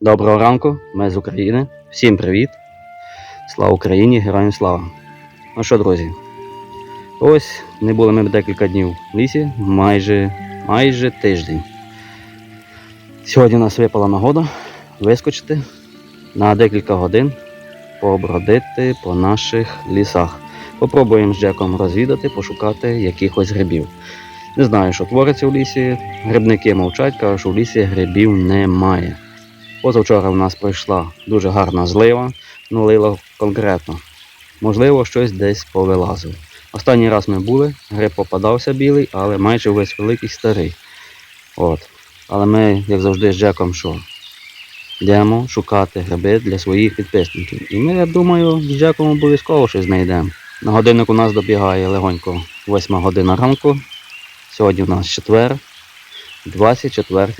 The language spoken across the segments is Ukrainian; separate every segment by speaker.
Speaker 1: Доброго ранку, ми з України. Всім привіт. Слава Україні, героям слава. Ну що, друзі? Ось не були ми декілька днів в лісі, майже, майже тиждень. Сьогодні у нас випала нагода вискочити на декілька годин, побродити по наших лісах. Попробуємо з Джеком розвідати, пошукати якихось грибів. Не знаю, що твориться в лісі. Грибники мовчать, кажуть, що в лісі грибів немає. Позавчора в нас пройшла дуже гарна злива, ну лила конкретно. Можливо, щось десь повилазило. Останній раз ми були, гриб попадався білий, але майже весь великий старий. От. Але ми, як завжди, з Джеком що? Йдемо шукати гриби для своїх підписників. І ми, я думаю, з Джеком обов'язково щось знайдемо. На годинник у нас добігає легонько 8 година ранку. Сьогодні у нас четвер, 24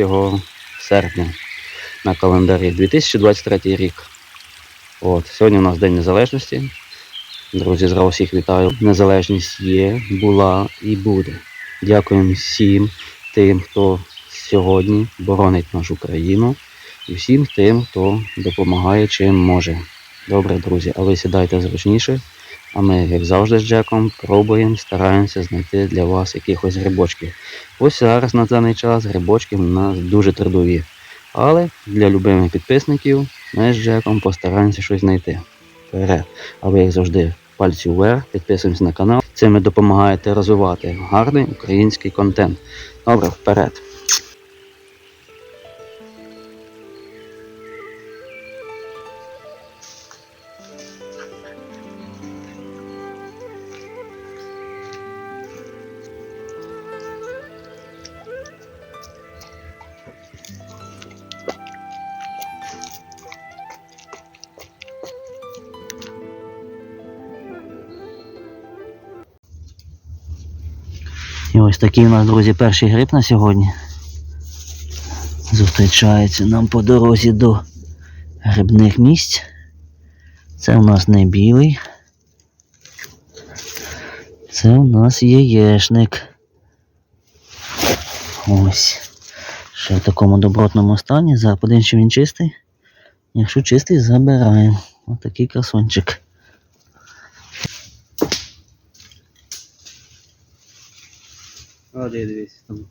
Speaker 1: серпня на календарі 2023 рік. От, сьогодні у нас День Незалежності. Друзі, зразу всіх вітаю. Незалежність є, була і буде. Дякуємо всім тим, хто сьогодні боронить нашу країну, і всім тим, хто допомагає чим може. Добре, друзі, а ви сідайте зручніше. А ми, як завжди, з Джеком пробуємо, стараємося знайти для вас якихось грибочків. Ось зараз на даний час грибочки у нас дуже трудові. Але для любимих підписників ми з Джеком постараємося щось знайти. Вперед. А ви, як завжди, пальці вверх, підписуємося на канал. Цим ви допомагаєте розвивати гарний український контент. Добре, вперед. І ось такий у нас, друзі, перший гриб на сьогодні. Зустрічається нам по дорозі до грибних місць. Це у нас не білий. Це у нас яєшник. Ось. Ще в такому добротному стані. Подивимось, чи він чистий. Якщо чистий, забираємо. Ось такий красончик. А, де дивись там.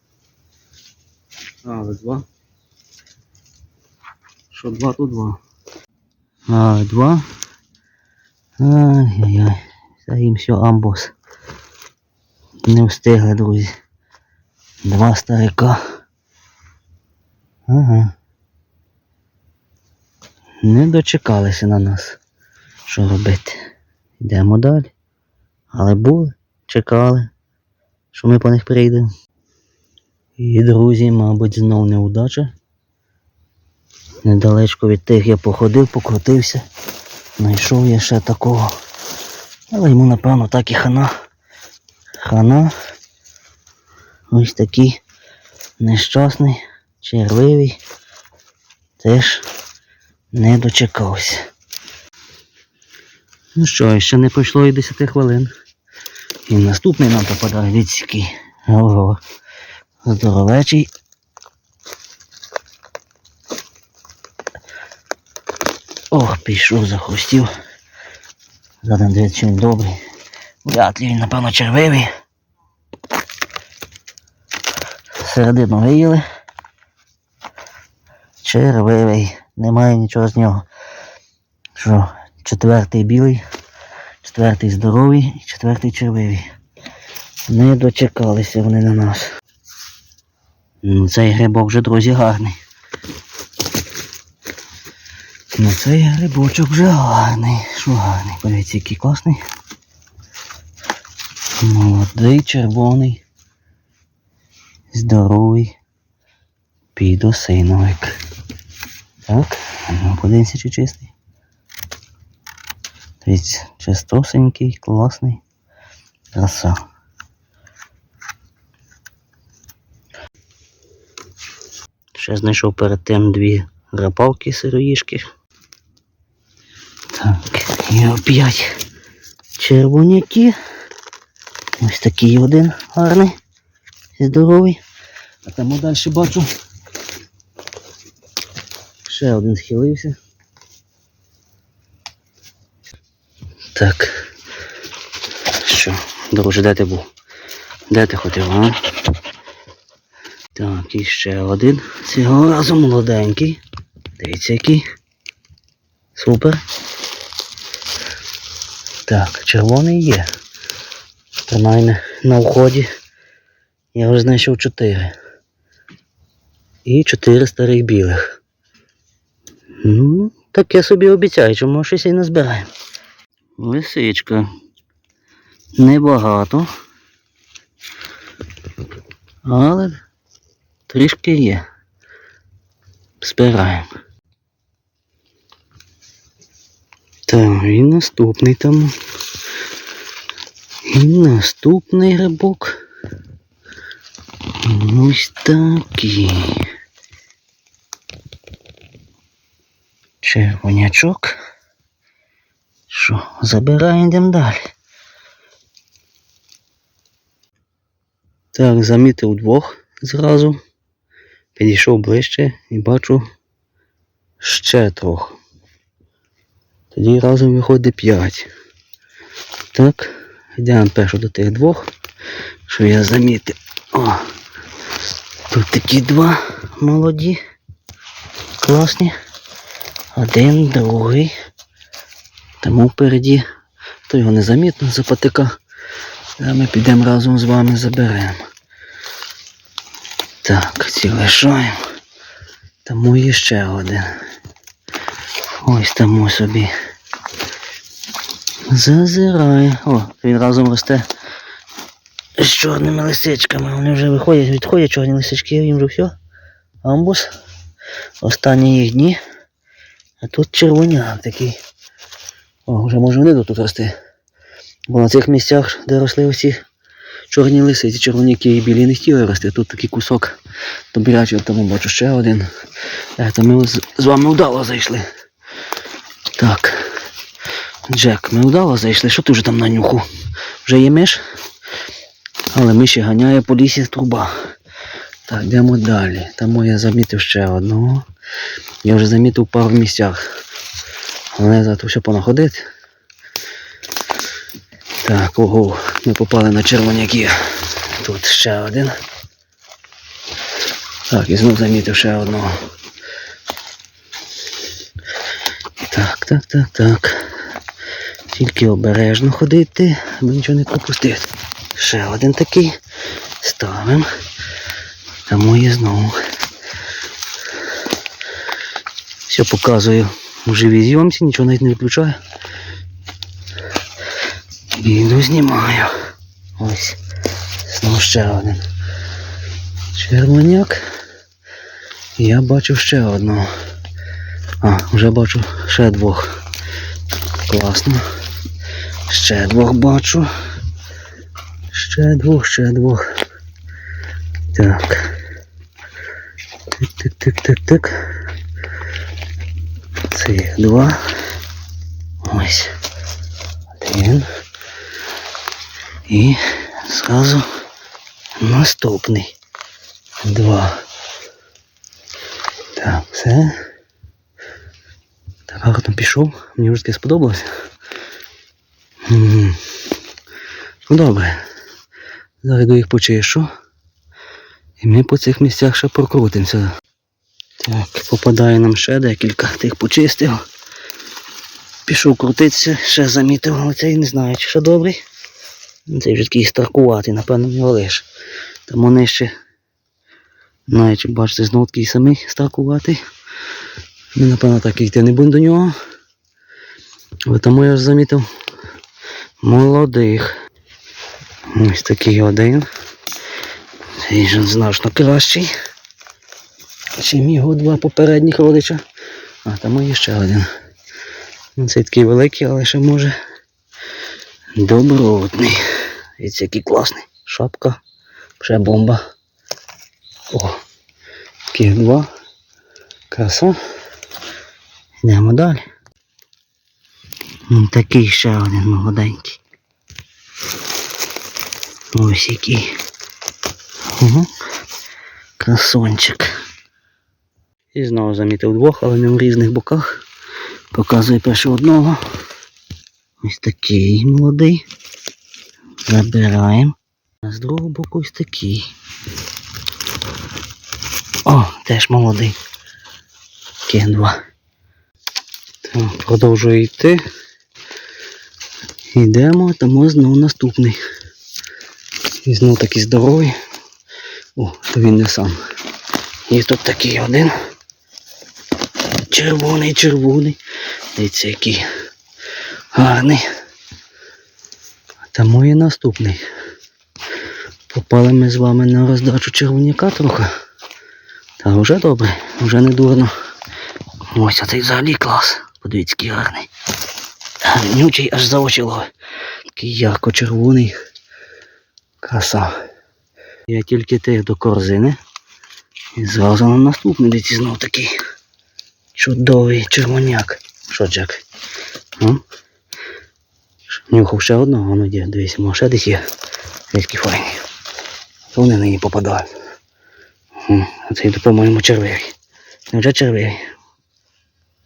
Speaker 1: А, ви два. Що два, то два. А, два. Ай-яй-яй. Це їм все амбос. Не встигли, друзі. Два старика. Ага. Не дочекалися на нас. Що робити? Йдемо далі. Але були, чекали що ми по них прийдемо. І, друзі, мабуть, знов неудача. Недалечко від тих я походив, покрутився. Знайшов я ще такого. Але йому, напевно, так і хана. Хана. Ось такий нещасний, червивий. Теж не дочекався. Ну що, ще не пройшло і 10 хвилин. І наступний нам попадає відсікий. Ого. Здоровечий. Ох, пішов, захрустів. Задам дивіться, чи він добрий. Вряд ли він, напевно, червивий. Середину виїли. Червивий. Немає нічого з нього. Що, четвертий білий. Четвертий здоровий і четвертий червивий. Не дочекалися вони на нас. Ну, Цей грибок вже, друзі, гарний. Ну цей грибочок вже гарний. Що гарний? Подивіться, який класний. Молодий, червоний. Здоровий. Підосиновик. Так, ну, подивимося, чи чистий. Дивіться, чистосенький, класний. Краса. Ще знайшов перед тим дві рапалки сироїшки. Так, і опять червоняки. Ось такий один гарний, здоровий. А там далі бачу Ще один схилився. Так. Що, друже, де ти був? Де ти ходив, а? Так, і ще один. Цього разу молоденький. Дивіться який. Супер. Так, червоний є. Принаймні на вході я вже знайшов чотири. І чотири старих білих. Ну, таке собі обіцяю, може щось і не збираємо. Лисичка. Небагато. Але трішки є. Збираємо. Так, і наступний там. І наступний грибок. Ось такий. Червонячок. Що, забираємо йдемо далі. Так, замітив двох зразу. Підійшов ближче і бачу ще трьох. Тоді разом виходить 5. Так, йдемо першу до тих двох, що я замітив. О, тут такі два молоді, класні. Один, другий. Тому впереді, то його незамітно запотика. А ми підемо разом з вами заберемо. Так, ці лишаємо. Тому є ще один. Ось тому собі. Зазирає. О, він разом росте з чорними лисичками. Вони вже виходять, відходять чорні лисички, їм вже все. Амбус. Останні їх дні. А тут червоняк такий. О, вже може вони тут рости. Бо на цих місцях, де росли усі чорні лисиці, червоняки і білі не хотіли рости. Тут такий кусок добрячий, тому бачу ще один. Е, то ми з вами вдало зайшли. Так. Джек, ми вдало зайшли. Що ти вже там на нюху? Вже є миш? Але миші ганяє по лісі труба. Так, йдемо далі. Там я замітив ще одного. Я вже замітив пару місцях. Але завтра все понаходити. Так, ого, ми попали на червоняки. Тут ще один. Так, і знов замітив ще одного. Так, так, так, так. Тільки обережно ходити, аби нічого не пропустити. Ще один такий. Ставимо. Тому є знову. Все показую в живій зйомці, нічого навіть не виключаю. Іду знімаю. Ось. Знову ще один. Червоняк. Я бачу ще одного. А, вже бачу ще двох. Класно. Ще двох бачу. Ще двох, ще двох. Так. Тик-тик-тик-тик-тик. Це два. Ось. Один. І зразу наступний. Два. Так, все. Так, гарно пішов. Мені вже таке сподобалося. Ну добре. Зараз їх почищу. І ми по цих місцях ще прокрутимося. Так, попадає нам ще декілька тих почистив. Пішов крутитися, ще замітив, але цей не знаю, чи ще добрий. Цей вже такий старкуватий, напевно, його лиш. Там вони ще, навіть бачите, знову такий самий старкуватий. Ми, напевно, так йти не будемо до нього. Але тому я ж замітив молодих. Ось такий один. Цей же значно кращий. Чим його два попередніх родича. А там є ще один. Цей такий великий, але ще може добротний. Дивіться, який класний. Шапка. Ще бомба. О, таких два. Краса. Йдемо далі. Такий ще один молоденький. Ось який. Угу. Красончик. І знову замітив двох, але не в різних боках. Показує перше одного. Ось такий молодий. Забираємо. А з другого боку ось такий. О, теж молодий. Два. Так, продовжую йти. Йдемо, тому знов наступний. І знов такий здоровий. О, то він не сам. І тут такий один. Червоний, червоний. Дивіться, який гарний. Тому і наступний. Попали ми з вами на роздачу червоняка трохи. Та вже добре, вже не дурно. Ось оцей взагалі клас. Подивіться, який гарний. Гарнючий аж за очі ловить. Такий ярко-червоний. Краса. Я тільки тих до корзини. І зразу на наступний дивіться знов такий чудовий червоняк. Що, Джек? Ну? Нюхав ще одного, ну де, дивись, може ще десь є. Дивіться, файні. Вони нині попадають. А цей, по-моєму, червивий. Невже червивий?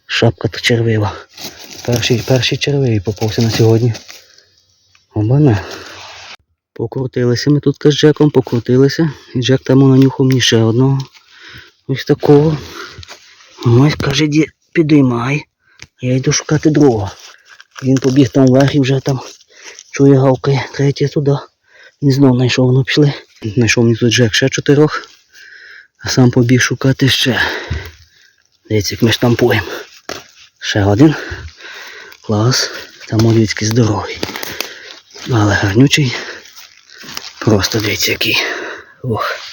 Speaker 1: Шапка то червива. Перший, перший червивий попався на сьогодні. Обана. Покрутилися ми тут з Джеком, покрутилися. І Джек там нанюхав мені ще одного. Ось такого. Ось каже, ді, підіймай. Я йду шукати другого. Він побіг там вверх і вже там чує гавкає. Третє туди. Він знов знайшов, ну пішли. Знайшов мені тут Джек ще чотирьох. А сам побіг шукати ще. Дивіться, як ми штампуємо. Ще один. Клас. Там молюцький здоровий. Але гарнючий. Просто дивіться який. Ох.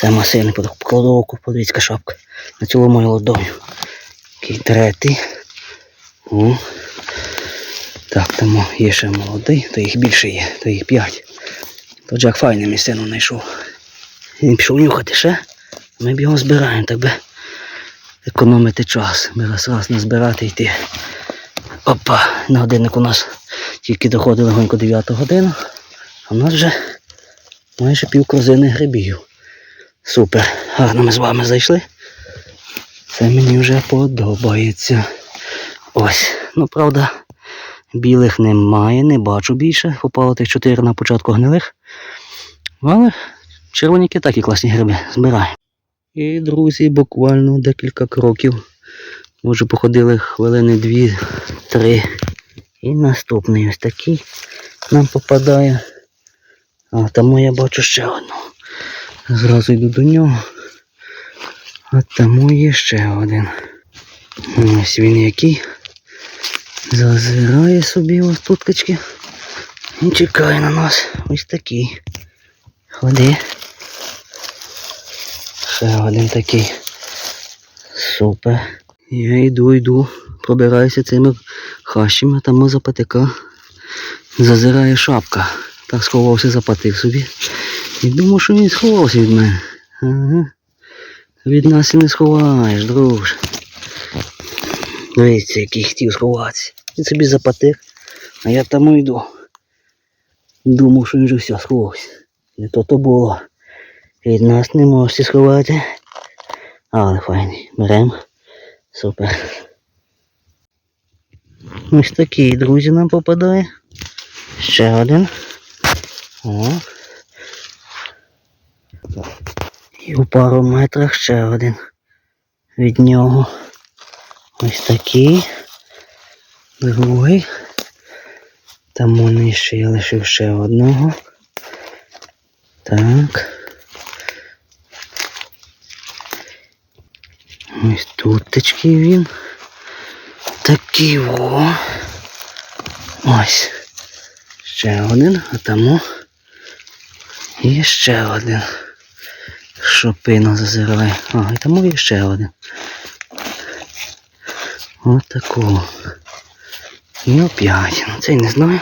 Speaker 1: Це масивний покладу оку, подивіться шапка. На цілу мою ладоню. Такий третій. О. Так, там є ще молодий, то їх більше є, то їх п'ять. То Джек файне місцину знайшов. Він пішов нюхати ще. Ми б його збираємо, так би економити час. Ми раз раз назбирати йти. Опа, на годинник у нас тільки доходить легонько 9 година, а в нас вже майже пів корзини грибів. Супер, гарно ми з вами зайшли. Це мені вже подобається. Ось, ну правда, білих немає, не бачу більше. Попало тих чотири на початку гнилих. Але червоніки такі класні гриби збираємо. І, друзі, буквально декілька кроків. Може, походили хвилини дві-три. І наступний ось такий нам попадає. А тому я бачу ще одну. Зразу йду до нього. А тому є ще один. Ось він який. Зазирає собі ось туткачки. І чекає на нас. Ось такий. Ходи. Ще один такий. Супер. Я йду, йду, пробираюся цими хащами, там за патика зазирає шапка. Так сховався, запатив собі. І думав, що він сховався від мене. Ага. Від нас і не сховаєш, друже. Дивіться, який хотів сховатися. Він собі запатив, а я там йду. Думав, що він вже все сховався. Не то то було. Від нас не можете сховати. Але файний. Беремо. Супер. Ось такий, друзі, нам попадає. Ще один. О. І у пару метрах ще один. Від нього. Ось такий. Другий. Там вони ще я лишив ще одного. Так. Ось тут він. Такий о. Ось. Ще один, а тому є ще один. Шопину зазирає. А, і тому є ще один. Ось такого. І оп'ять. Ну цей не знаю.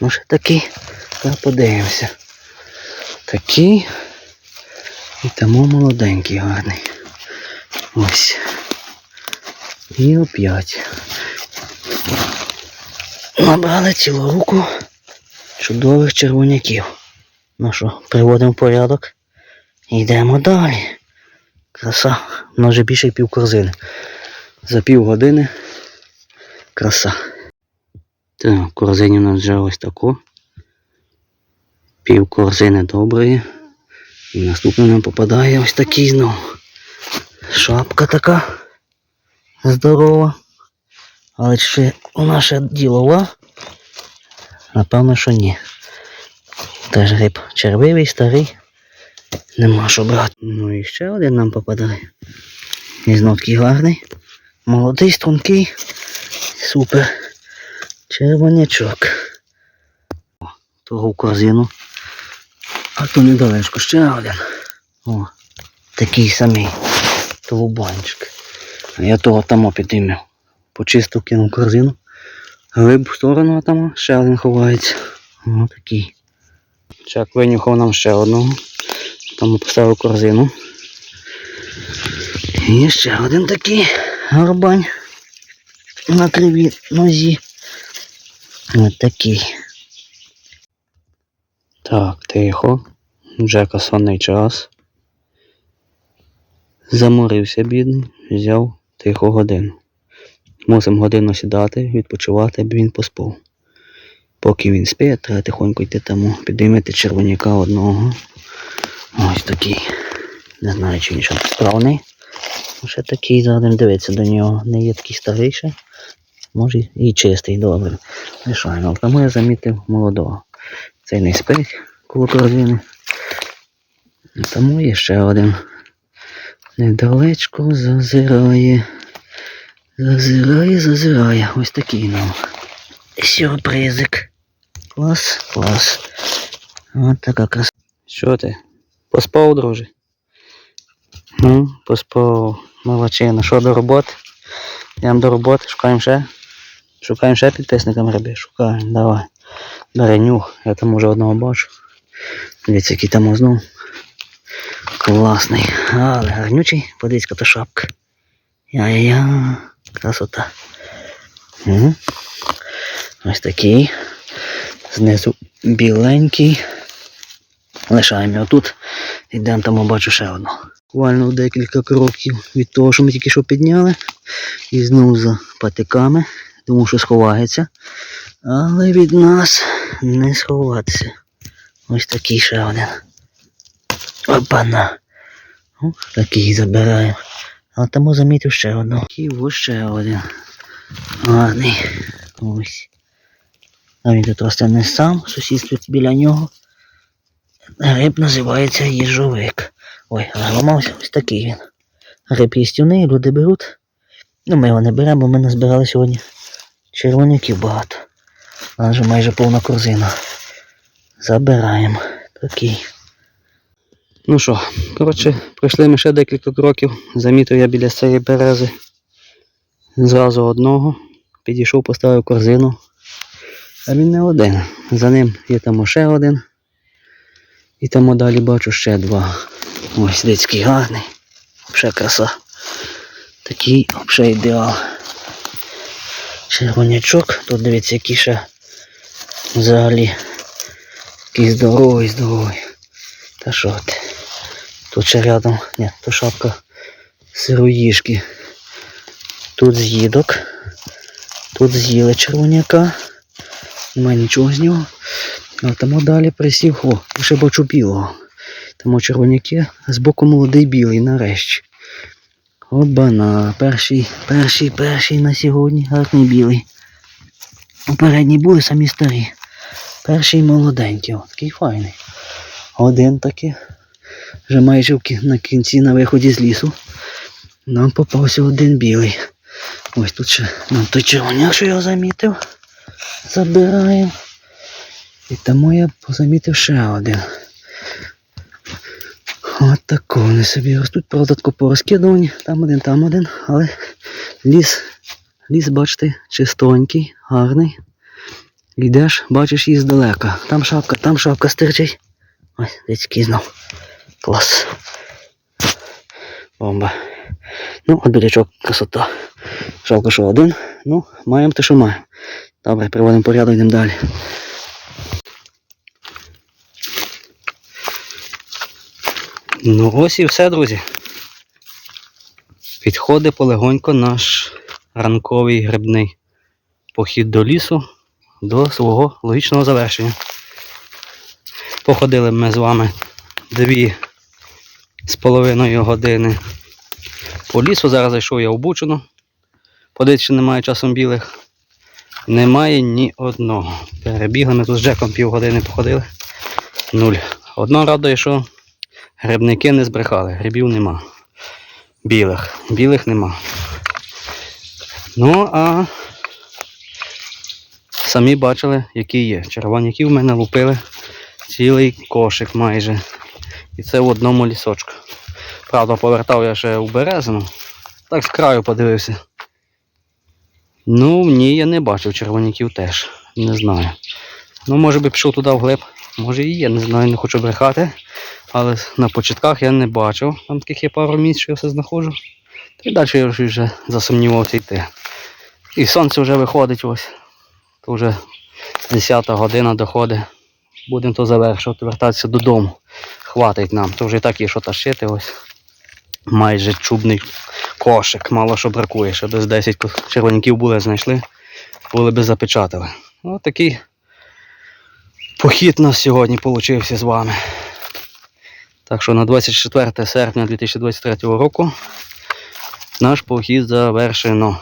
Speaker 1: Може такий. Та подивимося. Такий. І тому молоденький гарний. Ось. І оп'ять. Набрали цілу руку чудових червоняків. Ну що, приводимо в порядок. Йдемо далі. Краса. воно вже більше пів корзини. За пів години краса. Так, корзині у нас вже ось тако. Пів корзини доброї. І наступне нам попадає ось такий знову. Шапка така здорова. Але чи вона ще ділова? Напевно, що ні. Теж гриб червивий, старий. Нема що брати. Ну і ще один нам попадає. І знов такий гарний. Молодий, стрункий. Супер. Червонячок. О, Того в корзину. А то недалечко ще один. О, такий самий. Толубанчик. А я того там підіймав. Почистив, кинув корзину. Глиб в сторону, а там ще один ховається. О, такий. Чак винюхав нам ще одного. Там поставив корзину. І ще один такий горбань на кривій нозі. Ось такий. Так, тихо. Джека сонний час. Заморився бідний, взяв тиху годину. Мусимо годину сідати, відпочивати, аби він поспав. Поки він спить, треба тихонько йти тому, підіймати червоняка одного. Ось такий. Не знаю, чи він ще справний. Ще такий задам дивитися до нього. Не є такий старий Може і чистий, добре. Лишаємо. Тому я замітив молодого. Цей не спить коло. Тому є ще один. Недалечко зазирає. Зазирає, зазирає. Ось такий нам. Сюрпризик. Клас, клас. От така краса. Що ти? Поспав, друже? Ну, поспав. Молодчина. Що до роботи? Йдемо до роботи, шукаємо ще. Шукаємо ще підписника гриби. Шукаємо, давай. Бери нюх, я там уже одного бачу. Дивіться, який там ознув. Класний. Але гарнючий, подивіться, та шапка. Я-я-я, красота. Угу. Ось такий. Знизу біленький. Лишаємо його тут. Йдемо там, бачу ще одного. Буквально декілька кроків від того, що ми тільки що підняли. І знову за патиками. Думав, що сховається. Але від нас не сховатися. Ось такий ще один. Опана. О, такий забираю. А тому замітив ще одного. І ось ще один. Гарний. Ось. А він тут росте сам, сусідство біля нього. Гриб називається їжовик. Ой, зламався ось такий він. Гриб їстівний, люди беруть. Ну, ми його не беремо, бо ми назбирали сьогодні червоняків багато. У нас же майже повна корзина. Забираємо. Такий. Ну що, коротше, пройшли ми ще декілька кроків. Замітив я біля цієї берези. Зразу одного. Підійшов, поставив корзину. А він не один. За ним є там ще один. І там далі бачу ще два. Ось дицький гарний. Ще краса. Такий взагалі ідеал. Червонячок. Тут дивіться, який ще взагалі такий здоровий, здоровий. Та що ти? Тут ще рядом, ні, то шапка сироїшки. Тут з'їдок. Тут з'їли червоняка. Немає нічого з нього. А тому далі присів. О, ще бачу білого. Тому червоняки, з боку молодий білий нарешті. Обана, перший, перший, перший на сьогодні, гарний білий. Попередні були самі старі. Перший молоденький, о, такий файний. Один такий. Вже майже на кінці на виході з лісу. Нам попався один білий. Ось тут ще нам той червоняк, що я замітив. Забираємо. І тому я позамітив ще один. От тако вони собі ростуть, правда, тако порозкидувані, там один, там один, але ліс, ліс, бачите, чистонький, гарний. Йдеш, бачиш її здалека. Там шапка, там шапка стирчить. Ось, десь знов. Клас. Бомба. Ну, от білячок, красота. Жалко, що один. Ну, маємо те, що маємо. Добре, приводимо порядок, йдемо далі. Ну ось і все, друзі. Підходить полегонько наш ранковий грибний похід до лісу до свого логічного завершення. Походили ми з вами дві з половиною години по лісу. Зараз зайшов я в Бучину. Подивіться, чи немає часом білих. Немає ні одного. Перебігли ми тут з Джеком півгодини походили. Нуль. Одно радує, що грибники не збрехали, грибів нема. Білих. Білих нема. Ну, а самі бачили, які є. Червоняків в мене лупили цілий кошик майже. І це в одному лісочку. Правда, повертав я ще у березину. Так з краю подивився. Ну, ні, я не бачив червоняків теж. Не знаю. Ну, може би пішов туди вглиб. Може і є, не знаю, не хочу брехати. Але на початках я не бачив. Там таких є пару місць, що я все знаходжу. Та й далі я вже- засумнівався йти. І сонце вже виходить ось. То вже 10 година доходить. Будемо то завершувати, вертатися додому. Хватить нам. То вже і так є що тащити ось. Майже чубний кошик. Мало що бракує. Ще десь 10 ко- червоняків були, знайшли, були би запечатали. Ось такий похід нас сьогодні получився з вами. Так що на 24 серпня 2023 року наш похід завершено.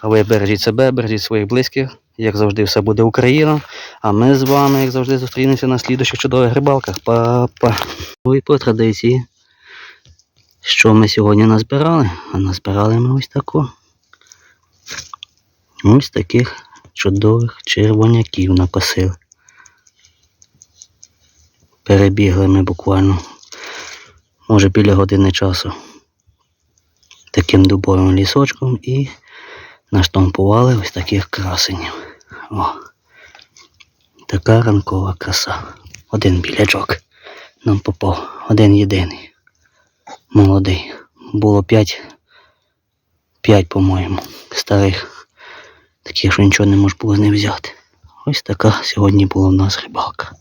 Speaker 1: А ви бережіть себе, бережіть своїх близьких. Як завжди, все буде Україна. А ми з вами, як завжди, зустрінемося на слідуючих чудових рибалках. Па-па. І по традиції. Що ми сьогодні назбирали? А назбирали ми ось таку. Ось таких чудових червоняків накосили. Перебігли ми буквально, може, біля години часу таким дубовим лісочком і наштампували ось таких красенів. О, така ранкова краса. Один білячок нам попав, один єдиний. Молодий. Було п'ять, п'ять, по-моєму, старих. Таких, що нічого не можна було з них взяти. Ось така сьогодні була в нас рибалка.